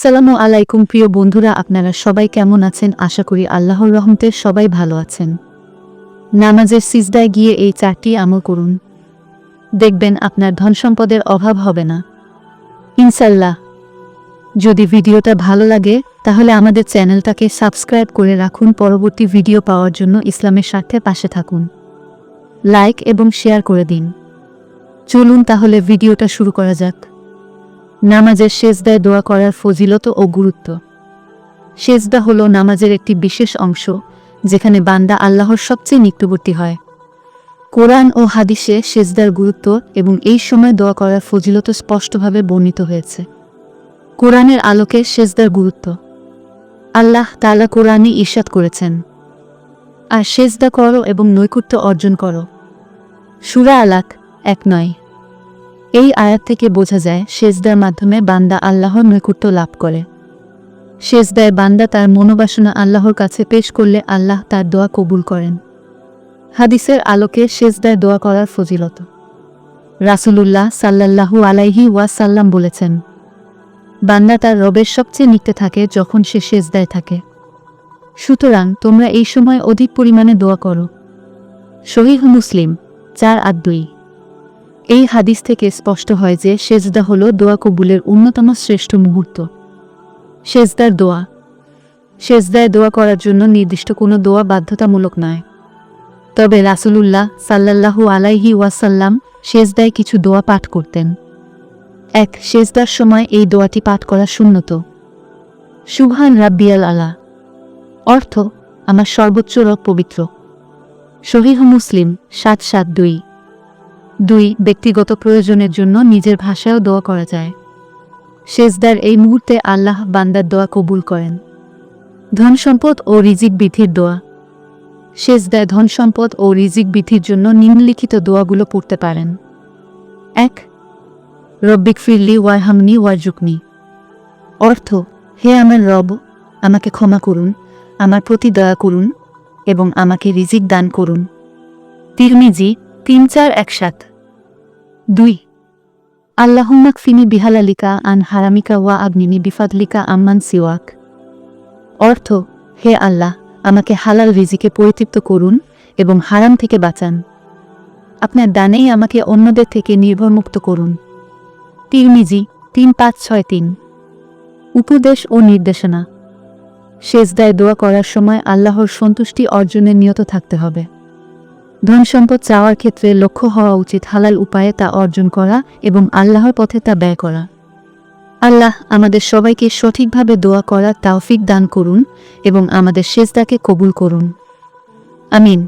আসসালামু আলাইকুম প্রিয় বন্ধুরা, আপনারা সবাই কেমন আছেন? আশা করি আল্লাহর রহমতে সবাই ভালো আছেন। নামাজের সিজদায় গিয়ে এই চারটি আমল করুন। দেখবেন আপনার ধন সম্পদের অভাব হবে না। ইনশাল্লাহ যদি ভিডিওটা ভালো লাগে, তাহলে আমাদের চ্যানেলটাকে সাবস্ক্রাইব করে রাখুন। পরবর্তী ভিডিও পাওয়ার জন্য ইসলামের স্বার্থে পাশে থাকুন। লাইক এবং শেয়ার করে দিন। চলুন তাহলে ভিডিওটা শুরু করা যাক। নামাজের সেজদায় দোয়া করার ফজিলত ও গুরুত্ব। সেজদা হল নামাজের একটি বিশেষ অংশ, যেখানে বান্দা আল্লাহর সবচেয়ে নিকটবর্তী হয়। কোরআন ও হাদিসে সেজদার গুরুত্ব এবং এই সময় দোয়া করার ফজিলত স্পষ্টভাবে বর্ণিত হয়েছে। কোরআনের আলোকে সেজদার গুরুত্ব। আল্লাহ তালা কোরআনই ঈর্ষাদ করেছেন। আর সেজদা করো এবং নৈকুট্য অর্জন করো। সুরা আলাক এক নয়। এই আয়াত থেকে বোঝা যায়, সেজদার মাধ্যমে বান্দা আল্লাহর নৈকুট্য লাভ করে। সেজদায় বান্দা তার মনোবাসনা আল্লাহর কাছে পেশ করলে আল্লাহ তার দোয়া কবুল করেন। হাদিসের আলোকে সেজদায় দোয়া করার ফজিলত। রাসূলুল্লাহ সাল্লাল্লাহু আলাইহি ওয়াসাল্লাম বলেছেন, বান্দা তার রবের সবচেয়ে নিকটে থাকে যখন সে সেজদায় থাকে। সুতরাং তোমরা এই সময় অধিক পরিমাণে দোয়া করো। শহীদ মুসলিম, চার আট দুই। এই হাদিস থেকে স্পষ্ট হয় যে সেজদা হল দোয়া কবুলের অন্যতম শ্রেষ্ঠ মুহূর্ত। সেজদার দোয়া। সেজদায় দোয়া করার জন্য নির্দিষ্ট কোনো দোয়া বাধ্যতামূলক নয়। তবে রাসূলুল্লাহ সাল্লাল্লাহু আলাইহি ওয়াসাল্লাম সেজদায় কিছু দোয়া পাঠ করতেন। এক, সেজদার সময় এই দোয়াটি পাঠ করা শূন্যত সুবহান রাব্বিয়াল আলা। অর্থ, আমার সর্বোচ্চ রব পবিত্র। শহীহ মুসলিম সাত সাত দুই। দুই, ব্যক্তিগত প্রয়োজনের জন্য নিজের ভাষায়ও দোয়া করা যায়। সেজদার এই মুহূর্তে আল্লাহ বান্দার দোয়া কবুল করেন। ধন সম্পদ ও রিজিক বিধির দোয়া। সেজদায় ধন সম্পদ ও রিজিক বিধির জন্য নিম্নলিখিত দোয়াগুলো পড়তে পারেন। এক, রব্বিক ফিরলি ওয়ারহামনি ওয়ারজুকনি অর্থ, হে আমার রব, আমাকে ক্ষমা করুন, আমার প্রতি দয়া করুন এবং আমাকে রিজিক দান করুন। তিরমিজি তিন চার একসাথ দুই আল্লাহুম্মাক ফিনি বিহালালিকা আন হারামিকা ওয়া আবনিনি বিফাদলিকা আম্মান সিওয়াক। অর্থ, হে আল্লাহ, আমাকে হালাল রিজিকে পরিতৃপ্ত করুন এবং হারাম থেকে বাঁচান। আপনার দানেই আমাকে অন্যদের থেকে নির্ভরমুক্ত করুন। তিরমিজি তিন পাঁচ ছয় তিন। উপদেশ ও নির্দেশনা। সেজদায় দোয়া করার সময় আল্লাহর সন্তুষ্টি অর্জনে নিয়ত থাকতে হবে। ধন সম্পদ চাওয়ার ক্ষেত্রে লক্ষ্য হওয়া উচিত হালাল উপায়ে তা অর্জন করা এবং আল্লাহর পথে তা ব্যয় করা। আল্লাহ আমাদের সবাইকে সঠিকভাবে দোয়া করা তাওফিক দান করুন এবং আমাদের সেজদাকে কবুল করুন। আমিন।